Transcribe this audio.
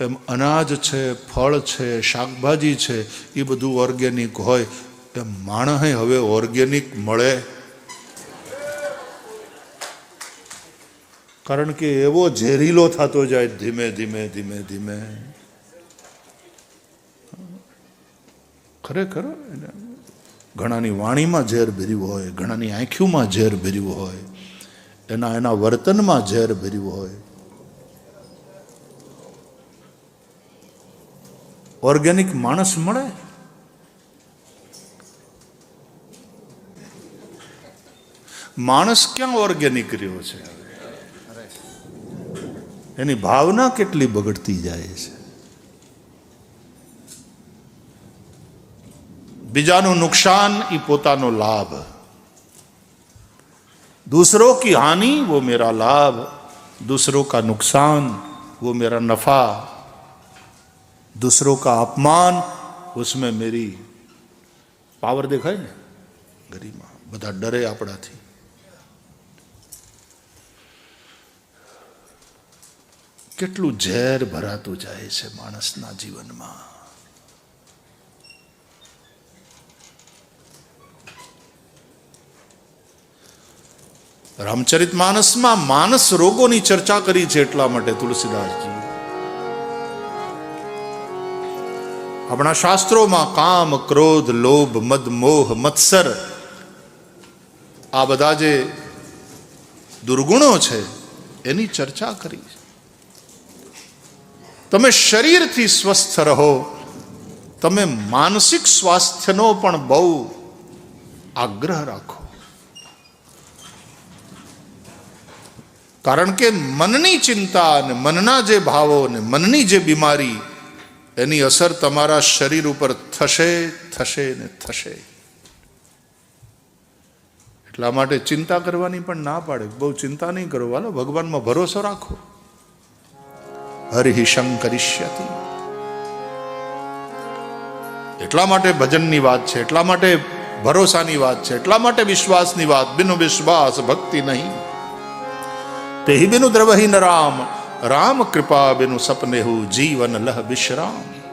એમ અનાજ છે, ફળ છે, શાકભાજી છે, એ બધું ઓર્ગેનિક હોય. એમ માણસે હવે ઓર્ગેનિક મળે. કારણ કે એવો ઝેરીલો થતો જાય ધીમે ધીમે ધીમે ધીમે. ખરેખર ઘણાની વાણીમાં ઝેર ભર્યું હોય, ઘણાની આંખીઓમાં ઝેર ભર્યું હોય, એના એના વર્તનમાં ઝેર ભર્યું હોય. ઓર્ગેનિક માણસ મળે માણસ ક્યાં ઓર્ગેનિક રહ્યો છે એની ભાવના કેટલી બગડતી જાય છે બીજાનું નુકસાન એ પોતાનો લાભ दूसरों की हानि वो मेरा लाभ दूसरों का नुकसान वो मेरा नफा दूसरों का अपमान उसमें मेरी પાવર દેખાય ને ગરીમાં બધા ડરે આપણાથી કેટલું ઝેર ભરાતું જાય છે માણસના જીવનમાં રામચરિત માનસમાં માનસ રોગોની ચર્ચા કરી છે એટલા માટે તુલસીદાસજી આપણા શાસ્ત્રોમાં કામ, ક્રોધ, લોભ, મદ, મોહ, મત્સર આ બધા જે દુર્ગુણો છે, એની ચર્ચા કરી તમે શરીરથી સ્વસ્થ રહો, તમે માનસિક સ્વાસ્થ્યનો પણ બહુ આગ્રહ રાખો. કારણ કે મનની ચિંતા અને મનના જે ભાવો ને મનની જે બીમારી એની અસર તમારા શરીર ઉપર થશે થશે ને થશે. એટલા માટે ચિંતા કરવાની પણ ના પાડે. બહુ ચિંતા નહીં કરો. વાલો, ભગવાનમાં ભરોસો રાખો. હરિ શંકરિષ્યતિ. એટલા માટે ભજનની વાત છે. એટલા માટે ભરોસાની વાત છે. એટલા માટે વિશ્વાસની વાત. બિનુ વિશ્વાસ ભક્તિ નહીં. તેહી બિનુ દ્રવહી ન રામ રામ કૃપા બિનુ સપને હું જીવન લહ વિશ્રામ.